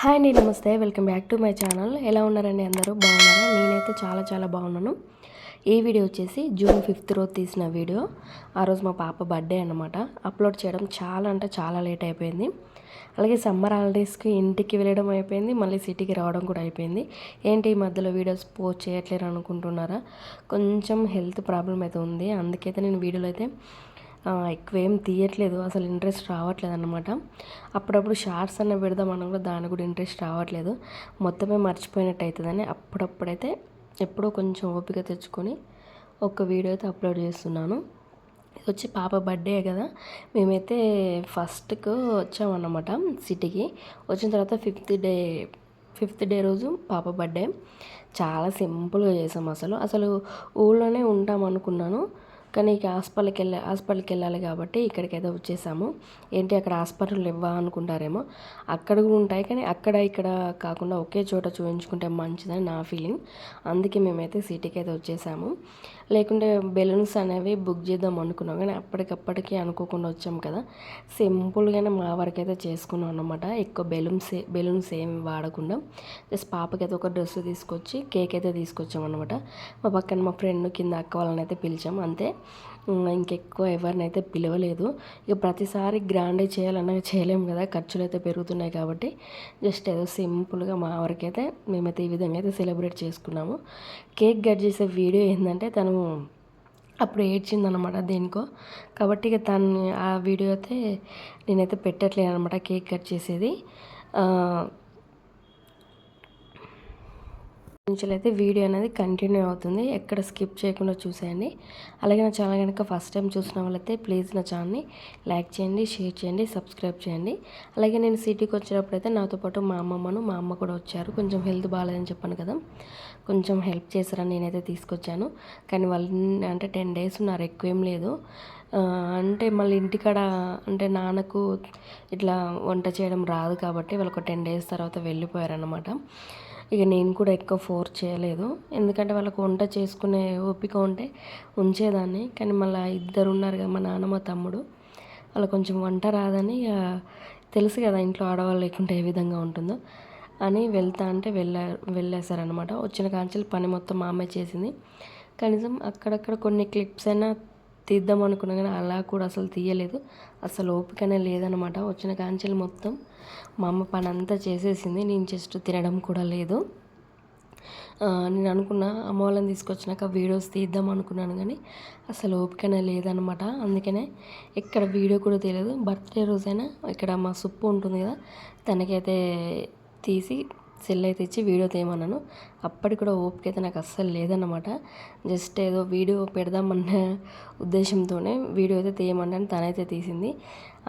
Hi అండి నమస్తే. Welcome back to my channel. ఎలా ఉన్నారండి అందరూ? బాగున్నారా? నేనైతే చాలా చాలా బాగున్నాను. ఈ వీడియో వచ్చేసి జూన్ ఫిఫ్త్ రోజు తీసిన వీడియో. ఆ రోజు మా పాప బర్త్డే అనమాట అప్లోడ్ చేయడం చాలా అంటే చాలా లేట్ అయిపోయింది. అలాగే సమ్మర్ హాలిడేస్కి ఇంటికి వెళ్ళడం అయిపోయింది. మళ్ళీ సిటీకి రావడం కూడా అయిపోయింది. ఏంటి ఈ మధ్యలో వీడియోస్ పోస్ట్ చేయట్లేరు అనుకుంటున్నారా? కొంచెం హెల్త్ ప్రాబ్లం అయితే ఉంది. అందుకైతే నేను వీడియోలో అయితే ఎక్కువ ఏం తీయట్లేదు. అసలు ఇంట్రెస్ట్ రావట్లేదు అనమాట అప్పుడప్పుడు షార్ట్స్ అన్న పెడదామన్నా కూడా దాని కూడా ఇంట్రెస్ట్ రావట్లేదు. మొత్తమే మర్చిపోయినట్టు అవుతుందని అప్పుడప్పుడైతే ఎప్పుడో కొంచెం ఓపిక తెచ్చుకొని ఒక వీడియో అయితే అప్లోడ్ చేస్తున్నాను. ఇది వచ్చి పాప బర్త్డే కదా. మేమైతే ఫస్ట్కు వచ్చామన్నమాట సిటీకి వచ్చిన తర్వాత ఫిఫ్త్ డే ఫిఫ్త్ డే రోజు పాప బర్త్డే చాలా సింపుల్గా చేసాం అసలు. అసలు ఊళ్ళోనే ఉంటాం అనుకున్నాను. కానీ ఇక హాస్పిటల్కి వెళ్ళి హాస్పిటల్కి వెళ్ళాలి కాబట్టి ఇక్కడికైతే వచ్చేసాము. ఏంటి అక్కడ హాస్పిటల్ ఇవ్వా అనుకుంటారేమో. అక్కడ కూడా ఉంటాయి కానీ అక్కడ ఇక్కడ కాకుండా ఒకే చోట చూపించుకుంటే మంచిదని నా ఫీలింగ్. అందుకే మేమైతే సిటీకి అయితే వచ్చేసాము. లేకుంటే బెలూన్స్ అనేవి బుక్ చేద్దాం అనుకున్నాం. కానీ అప్పటికప్పటికి అనుకోకుండా వచ్చాం కదా. సింపుల్గానే మా వరకు అయితే చేసుకున్నాం అనమాట ఎక్కువ బెలూన్స్ బెలూన్స్ ఏమి వాడకుండా. జస్ట్ పాపకి అయితే ఒక డ్రెస్ తీసుకొచ్చి కేక్ అయితే తీసుకొచ్చాం అనమాట మా పక్కన మా ఫ్రెండ్ కింద అక్క వాళ్ళని అయితే పిలిచాం. అంతే. ఇంకెక్కువ ఎవరినైతే పిలవలేదు. ఇక ప్రతిసారి గ్రాండే చేయాలన్నా చేయలేము కదా. ఖర్చులు అయితే పెరుగుతున్నాయి కాబట్టి జస్ట్ ఏదో సింపుల్గా మా వరకైతే మేమైతే ఈ విధంగా అయితే సెలబ్రేట్ చేసుకున్నాము. కేక్ కట్ చేసే వీడియో ఏంటంటే తను అప్పుడు ఏడ్చిందనమాట దేనికో. కాబట్టి ఇక తను ఆ వీడియో అయితే నేనైతే పెట్టట్లేదు అనమాట కేక్ కట్ చేసేది ఆ, నుంచి అయితే వీడియో అనేది కంటిన్యూ అవుతుంది. ఎక్కడ స్కిప్ చేయకుండా చూసేయండి. అలాగే నా ఛానల్ కనుక ఫస్ట్ టైం చూసిన వాళ్ళైతే ప్లీజ్ నా ఛానల్ని లైక్ చేయండి షేర్ చేయండి సబ్స్క్రైబ్ చేయండి. అలాగే నేను సిటీకి వచ్చినప్పుడు అయితే నాతో పాటు మా అమ్మమ్మను మా అమ్మ కూడా వచ్చారు. కొంచెం హెల్త్ బాగాలేదని చెప్పాను కదా. కొంచెం హెల్ప్ చేశారని నేనైతే తీసుకొచ్చాను. కానీ వాళ్ళు అంటే టెన్ డేస్ ఉన్నారు ఎక్కువ ఏం లేదు అంటే మళ్ళీ ఇంటికాడ అంటే నాన్నకు ఇట్లా వంట చేయడం రాదు కాబట్టి వాళ్ళు ఒక టెన్ డేస్ తర్వాత వెళ్ళిపోయారనమాట ఇక నేను కూడా ఎక్కువ ఫోర్స్ చేయలేదు. ఎందుకంటే వాళ్ళకు వంట చేసుకునే ఓపిక ఉంటే ఉంచేదాన్ని. కానీ మళ్ళీ ఇద్దరు ఉన్నారు కదా మా నాన్న మా తమ్ముడు. వాళ్ళు కొంచెం వంట రాదని ఇక తెలుసు కదా ఇంట్లో ఆడవాళ్ళు లేకుంటే ఏ విధంగా ఉంటుందో అని వెళ్తా అంటే వెళ్ళా వెళ్ళేశారనమాట వచ్చిన కాంచెలు పని మొత్తం మా అమ్మాయి చేసింది. కనీసం అక్కడక్కడ కొన్ని క్లిప్స్ అయినా తీద్దాం అనుకున్నా కానీ అలా కూడా అసలు తీయలేదు. అసలు ఓపికనే లేదనమాట వచ్చిన కాంచెలు మొత్తం మా అమ్మ పని అంతా చేసేసింది. నేను జస్ట్ తినడం కూడా లేదు. నేను అనుకున్నా అమ్మ వాళ్ళని తీసుకొచ్చినాక వీడియోస్ తీద్దాం అనుకున్నాను కానీ అసలు ఓపికనే లేదనమాట అందుకనే ఇక్కడ వీడియో కూడా తెలియదు బర్త్డే రోజైనా ఇక్కడ మా సుప్పు ఉంటుంది కదా తనకైతే తీసి సెల్ అయితే ఇచ్చి వీడియో తీయమన్నాను. అప్పటికి కూడా ఓపిక అయితే నాకు అస్సలు లేదన్నమాట. జస్ట్ ఏదో వీడియో పెడదామన్న ఉద్దేశంతోనే వీడియో అయితే తీయమన్నాను తనైతే తీసింది.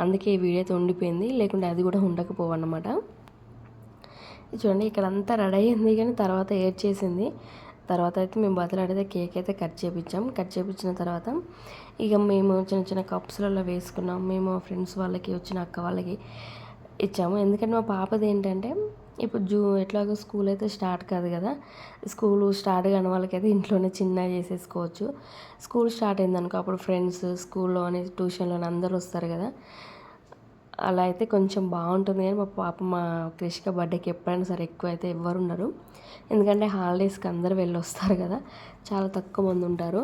అందుకే ఈ వీడియో అయితే ఉండిపోయింది. లేకుంటే అది కూడా ఉండకపోవన్నమాట. చూడండి ఇక్కడ అంతా రెడీ అయింది కానీ తర్వాత ఏడ్ చేసింది. తర్వాత అయితే మేము బతలాడితే కేక్ అయితే కట్ చేపించాం కట్ చేపించిన తర్వాత ఇక మేము చిన్న చిన్న కప్స్లలో వేసుకున్నాం. మేము ఫ్రెండ్స్ వాళ్ళకి వచ్చిన అక్క వాళ్ళకి ఇచ్చాము. ఎందుకంటే మా పాపది ఏంటంటే ఇప్పుడు జూ ఎట్లాగో స్కూల్ అయితే స్టార్ట్ కాదు కదా. స్కూల్ స్టార్ట్ కాని వాళ్ళకైతే ఇంట్లోనే చిన్నగా చేసేసుకోవచ్చు. స్కూల్ స్టార్ట్ అయిందనుకో అప్పుడు ఫ్రెండ్స్ స్కూల్లో అని అందరూ వస్తారు కదా. అలా అయితే కొంచెం బాగుంటుంది కానీ మా పాప మా కృషిక బర్త్డేకి ఎప్పుడైనా సరే ఎక్కువ అయితే ఎవ్వరు ఉండరు. ఎందుకంటే హాలిడేస్కి అందరు వెళ్ళి వస్తారు కదా. చాలా తక్కువ మంది ఉంటారు.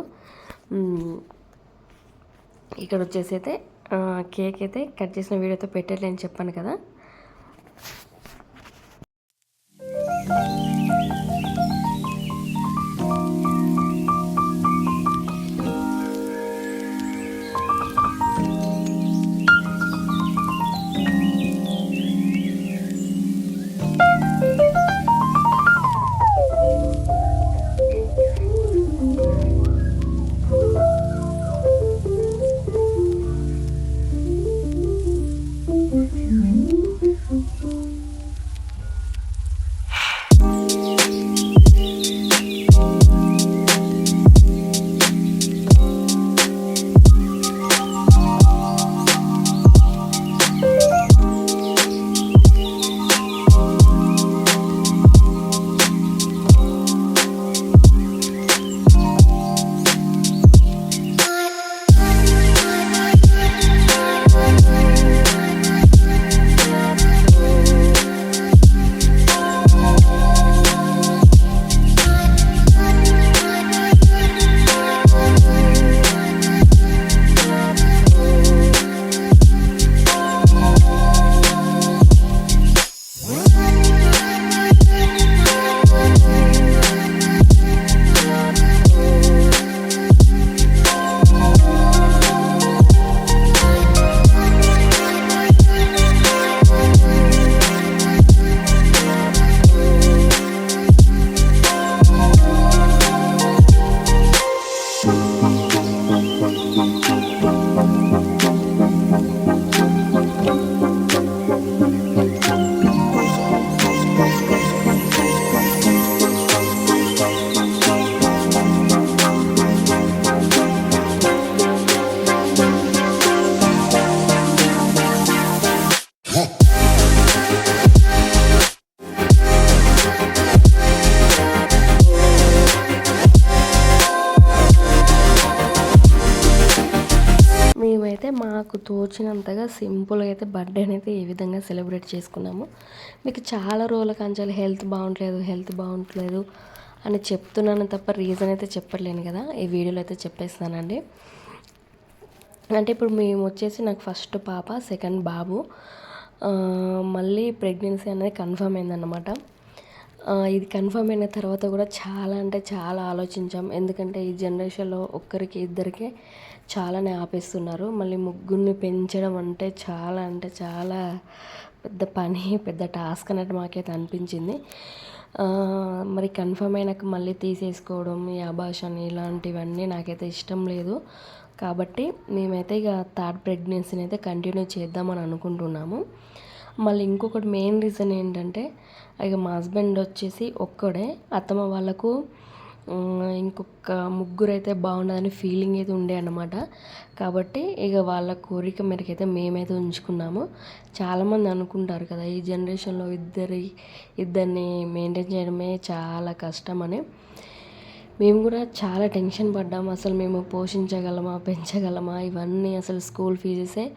ఇక్కడ వచ్చేసి అయితే కేక్ అయితే కట్ చేసిన వీడియోతో పెట్టట్లేని చెప్పాను కదా. తోచినంతగా సింపుల్గా అయితే బర్త్డేని అయితే ఏ విధంగా సెలబ్రేట్ చేసుకున్నాము. మీకు చాలా రోజుల కంచాలి హెల్త్ బాగుంటలేదు హెల్త్ బాగుంటలేదు అని చెప్తున్నాను తప్ప రీజన్ అయితే చెప్పట్లేను కదా. ఈ వీడియోలో అయితే చెప్పేస్తానండి అంటే ఇప్పుడు మేము వచ్చేసి నాకు ఫస్ట్ పాప సెకండ్ బాబు. మళ్ళీ ప్రెగ్నెన్సీ అనేది కన్ఫర్మ్ అయిందన్నమాట. ఇది కన్ఫర్మ్ అయిన తర్వాత కూడా చాలా అంటే చాలా ఆలోచించాం. ఎందుకంటే ఈ జనరేషన్లో ఒక్కరికి ఇద్దరికే చాలానే ఆపేస్తున్నారు. మళ్ళీ ముగ్గురిని పెంచడం అంటే చాలా అంటే చాలా పెద్ద పని పెద్ద టాస్క్ అన్నట్టు మాకైతే అనిపించింది. మరి కన్ఫర్మ్ అయినాక మళ్ళీ తీసేసుకోవడం ఈ అభాషణ ఇలాంటివన్నీ నాకైతే ఇష్టం లేదు. కాబట్టి మేమైతే ఇక థర్డ్ ప్రెగ్నెన్సీని అయితే కంటిన్యూ చేద్దామని అనుకుంటున్నాము. మళ్ళీ ఇంకొకటి మెయిన్ రీజన్ ఏంటంటే ఇక మా హస్బెండ్ వచ్చేసి ఒక్కడే. అత్తమ్మ వాళ్ళకు ఇంకొక ముగ్గురు అయితే బాగుండదని ఫీలింగ్ అయితే ఉండే అనమాట కాబట్టి ఇక వాళ్ళ కోరిక మేరకైతే మేమైతే ఉంచుకున్నాము. చాలామంది అనుకుంటారు కదా ఈ జనరేషన్లో ఇద్దరి ఇద్దరిని మెయింటైన్ చేయడమే చాలా కష్టమని. మేము కూడా చాలా టెన్షన్ పడ్డాము. అసలు మేము పోషించగలమా పెంచగలమా? ఇవన్నీ అసలు స్కూల్ ఫీజెసే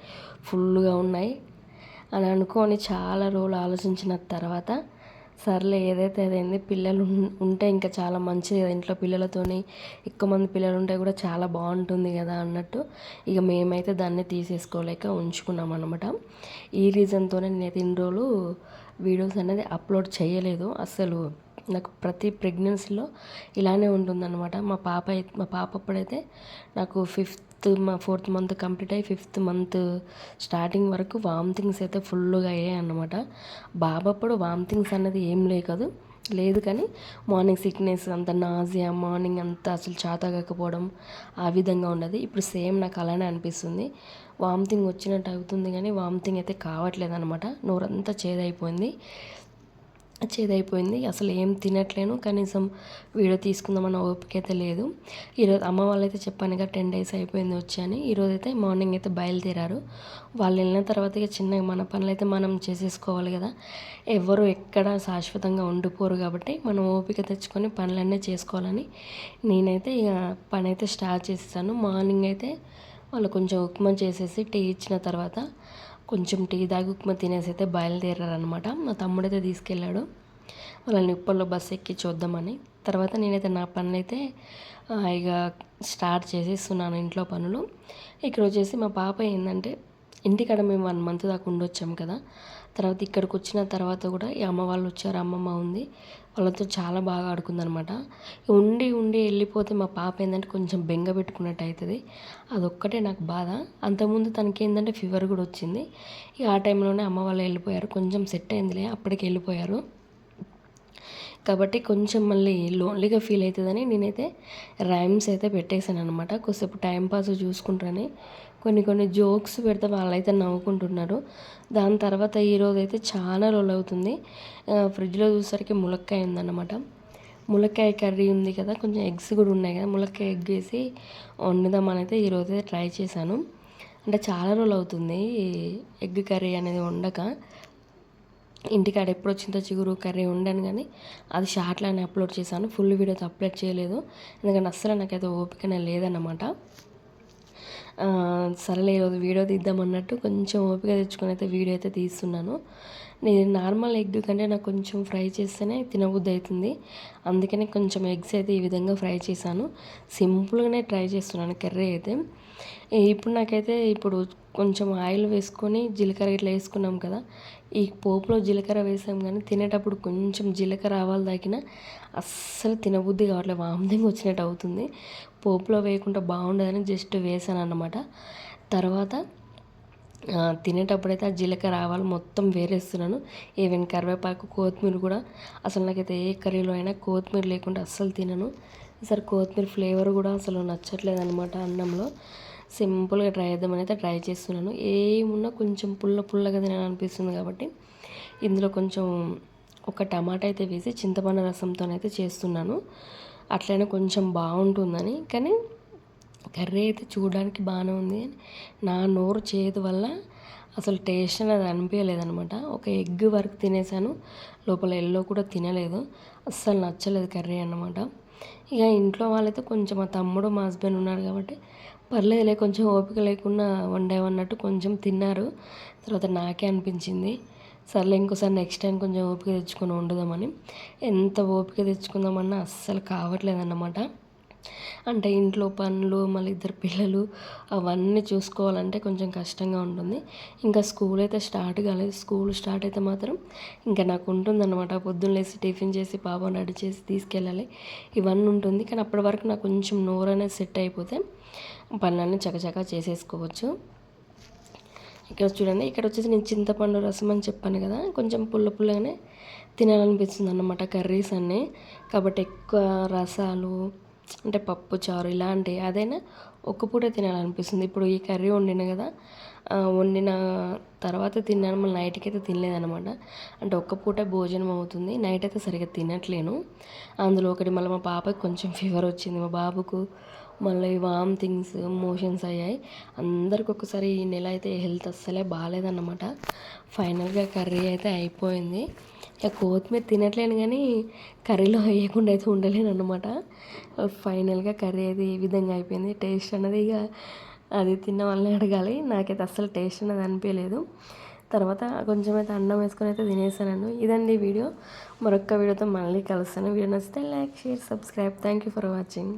ఫుల్గా ఉన్నాయి. అని అనుకొని చాలా రోజులు ఆలోచించిన తర్వాత సర్లే ఏదైతే అదైంది పిల్లలు ఉంటే ఇంకా చాలా మంచిది కదా ఇంట్లో పిల్లలతోని. ఎక్కువ మంది పిల్లలు ఉంటే కూడా చాలా బాగుంటుంది కదా అన్నట్టు. ఇక మేమైతే దాన్ని తీసేసుకోలేక ఉంచుకున్నాం అనమాట ఈ రీజన్తోనే నేనైతే ఇన్ని రోజులు వీడియోస్ అనేది అప్లోడ్ చేయలేదు. అస్సలు నాకు ప్రతి ప్రెగ్నెన్సీలో ఇలానే ఉంటుందన్నమాట. మా పాప మా పాప అప్పుడైతే నాకు ఫిఫ్త్ మా ఫోర్త్ మంత్ కంప్లీట్ అయ్యి ఫిఫ్త్ మంత్ స్టార్టింగ్ వరకు వామిటింగ్స్ అయితే ఫుల్గా అయ్యాయి అన్నమాట. బాబప్పుడు వామిటింగ్స్ అనేది ఏం లేదు లేదు కానీ మార్నింగ్ సిక్నెస్ అంత నాజియా మార్నింగ్ అంతా అసలు కాకపోవడం ఆ విధంగా ఉన్నది ఇప్పుడు సేమ్ నాకు అలానే అనిపిస్తుంది. వామిటింగ్ వచ్చినట్టు అవుతుంది కానీ వామిటింగ్ అయితే కావట్లేదు అనమాట నోరంతా చేదైపోయింది. చేదైపోయింది. అసలు ఏం తినట్లేను. కనీసం వీడియో తీసుకుందామన్న ఓపిక అయితే లేదు ఈరోజు అమ్మ వాళ్ళైతే చెప్పానుగా టెన్ డేస్ అయిపోయింది వచ్చాను ఈరోజు అయితే మార్నింగ్ అయితే బయలుదేరారు. వాళ్ళు వెళ్ళిన తర్వాత ఇక చిన్నగా మన పనులు అయితే మనం చేసేసుకోవాలి కదా. ఎవరు ఎక్కడ శాశ్వతంగా ఉండిపోరు కాబట్టి మనం ఓపిక తెచ్చుకొని పనులన్నీ చేసుకోవాలని నేనైతే ఇక పని అయితే స్టార్ట్ చేసేసాను. మార్నింగ్ అయితే వాళ్ళు కొంచెం ఉప్మా చేసేసి టీ ఇచ్చిన తర్వాత కొంచెం టీ దాగి ఉప్మా తినేసి అయితే బయలుదేరారనమాట మా తమ్ముడైతే తీసుకెళ్ళాడు. వాళ్ళని ఉప్పల్లో బస్సు ఎక్కి చూద్దామని. తర్వాత నేనైతే నా పనులైతే ఇక స్టార్ట్ చేసేస్తున్నాను ఇంట్లో పనులు. ఇక్కడ వచ్చేసి మా పాప ఏంటంటే ఇంటికాడ మేము వన్ మంత్ దాకా ఉండొచ్చాం కదా. తర్వాత ఇక్కడికి వచ్చిన తర్వాత కూడా ఈ అమ్మ వాళ్ళు వచ్చారు అమ్మమ్మ ఉంది. వాళ్ళతో చాలా బాగా ఆడుకుందనమాట. ఉండి ఉండి వెళ్ళిపోతే మా పాప ఏంటంటే కొంచెం బెంగ పెట్టుకున్నట్టు అవుతుంది అదొక్కటే నాకు బాధ. అంతకుముందు తనకి ఏంటంటే ఫీవర్ కూడా వచ్చింది. ఇక ఆ టైంలోనే అమ్మ వాళ్ళు వెళ్ళిపోయారు. కొంచెం సెట్ అయిందిలే అప్పటికి వెళ్ళిపోయారు. కాబట్టి కొంచెం మళ్ళీ లోన్లీగా ఫీల్ అవుతుందని నేనైతే రైమ్స్ అయితే పెట్టేశాను అనమాట కొద్దిసేపు టైంపాస్ చూసుకుంటారని కొన్ని కొన్ని జోక్స్ పెడితే వాళ్ళైతే నవ్వుకుంటున్నారు. దాని తర్వాత ఈరోజు అయితే చాలా రోజులు అవుతుంది. ఫ్రిడ్జ్లో చూసేసరికి ములక్కాయ ఉందన్నమాట. ములక్కాయ కర్రీ ఉంది కదా కొంచెం ఎగ్స్ కూడా ఉన్నాయి కదా ములక్కాయ ఎగ్ వేసి వండుదామని అయితే ఈరోజు అయితే ట్రై చేశాను. అంటే చాలా రోజులు అవుతుంది ఎగ్ కర్రీ అనేది వండక. ఇంటికాడ ఎప్పుడు వచ్చిందో చిగురు కర్రీ ఉండను కానీ అది షార్ట్లానే అప్లోడ్ చేశాను. ఫుల్ వీడియోతో అప్లోడ్ చేయలేదు. ఎందుకంటే అస్సలు నాకైతే ఓపికనే లేదన్నమాట. సరేలే ఈరోజు వీడియో తీద్దామన్నట్టు కొంచెం ఓపిక తెచ్చుకొని అయితే వీడియో అయితే తీస్తున్నాను. నేను నార్మల్ ఎగ్ కంటే నాకు కొంచెం ఫ్రై చేస్తేనే తినబుద్ధి అవుతుంది. అందుకనే కొంచెం ఎగ్స్ అయితే ఈ విధంగా ఫ్రై చేశాను. సింపుల్గానే ట్రై చేస్తున్నాను కర్రీ అయితే. ఇప్పుడు నాకైతే ఇప్పుడు కొంచెం ఆయిల్ వేసుకొని జీలకర్ర ఇట్లా వేసుకున్నాం కదా ఈ పోపులో జీలకర్ర వేసాం కానీ తినేటప్పుడు కొంచెం జీలకర్ర ఆవాలు తాకిన అస్సలు తినబుద్ధి కావట్లేదు వామిటింగ్ వచ్చినట్టు అవుతుంది. పోపులో వేయకుండా బాగుండదని జస్ట్ వేసాను అన్నమాట తర్వాత తినేటప్పుడైతే ఆ జీలకర్ర ఆవాలు మొత్తం వేరేస్తున్నాను. ఈవెన్ కరివేపాకు కొత్తిమీర కూడా అసలు నాకైతే ఏ కర్రీలో అయినా కొత్తిమీర లేకుండా అస్సలు తినను. ఈసారి కొత్తిమీర ఫ్లేవర్ కూడా అసలు నచ్చట్లేదు అనమాట అన్నంలో. సింపుల్గా ట్రై చేద్దామని అయితే ట్రై చేస్తున్నాను. ఏమున్నా కొంచెం పుల్ల పుల్లగా తినాలనిపిస్తుంది కాబట్టి ఇందులో కొంచెం ఒక టమాటా అయితే వేసి చింతపండు రసంతోనైతే చేస్తున్నాను. అట్లనే కొంచెం బాగుంటుందని కానీ కర్రీ అయితే చూడడానికి బాగానే ఉంది. నా నోరు చేదు వల్ల అసలు టేస్ట్ అనేది అనిపించలేదనమాట ఒక ఎగ్ వరకు తినేసాను. లోపల ఎల్లో కూడా తినలేదు. అస్సలు నచ్చలేదు కర్రీ అన్నమాట. ఇక ఇంట్లో వాళ్ళైతే కొంచెం మా తమ్ముడు మా హస్బెండ్ ఉన్నారు కాబట్టి పర్లేదులే కొంచెం ఓపిక లేకుండా వండామన్నట్టు కొంచెం తిన్నారు. తర్వాత నాకే అనిపించింది. సర్లే ఇంకోసారి నెక్స్ట్ టైం కొంచెం ఓపిక తెచ్చుకొని వండుదామని. ఎంత ఓపిక తెచ్చుకుందామన్నా అస్సలు కావట్లేదన్నమాట. అంటే ఇంట్లో పనులు మళ్ళీ ఇద్దరు పిల్లలు అవన్నీ చూసుకోవాలంటే కొంచెం కష్టంగా ఉంటుంది. ఇంకా స్కూల్ అయితే స్టార్ట్ కాలేదు. స్కూల్ స్టార్ట్ అయితే మాత్రం ఇంకా నాకు ఉంటుందన్నమాట. పొద్దున్న లేసి టిఫిన్ చేసి పాప రెడీ చేసి తీసుకెళ్ళాలి. ఇవన్నీ ఉంటుంది. కానీ అప్పటి వరకు నాకు కొంచెం నోరు అనేది సెట్ అయిపోతే పనులన్నీ చకచకా చేసేసుకోవచ్చు. ఇక్కడ చూడండి ఇక్కడ వచ్చేసి నేను చింతపండు రసం అని చెప్పాను కదా కొంచెం పుల్ల పుల్లగానే తినాలనిపిస్తుంది అన్నమాట కర్రీస్ అన్నీ. కాబట్టి ఎక్కువ రసాలు అంటే పప్పు చారు ఇలాంటి అదైనా ఒక్క పూట తినాలనిపిస్తుంది. ఇప్పుడు ఈ కర్రీ వండిన కదా వండిన తర్వాత తిన్నాను మళ్ళీ నైట్కి అయితే తినలేదనమాట అంటే ఒక్క పూట భోజనం అవుతుంది నైట్ అయితే సరిగ్గా తినట్లేను. అందులో ఒకటి మళ్ళీ మా పాపకి కొంచెం ఫీవర్ వచ్చింది మా బాబుకు మళ్ళీ వామ్ థింగ్స్ మోషన్స్ అయ్యాయి. అందరికి ఒకసారి ఈ నెల అయితే హెల్త్ అస్సలే బాగాలేదన్నమాట. ఫైనల్గా కర్రీ అయితే అయిపోయింది. ఇక కొత్తిమీర తినట్లేను కానీ కర్రీలో వేయకుండా అయితే ఉండలేను అనమాట ఫైనల్గా కర్రీ అయితే ఏ విధంగా అయిపోయింది. టేస్ట్ అనేది ఇక అది తిన్న వాళ్ళని అడగాలి. నాకైతే అస్సలు టేస్ట్ అనేది అనిపించలేదు. తర్వాత కొంచెం అయితే అన్నం వేసుకొని అయితే తినేసాను ఇదండి వీడియో. మరొక వీడియోతో మళ్ళీ కలుస్తాను. వీడియో నచ్చితే like share subscribe. Thank you for watching.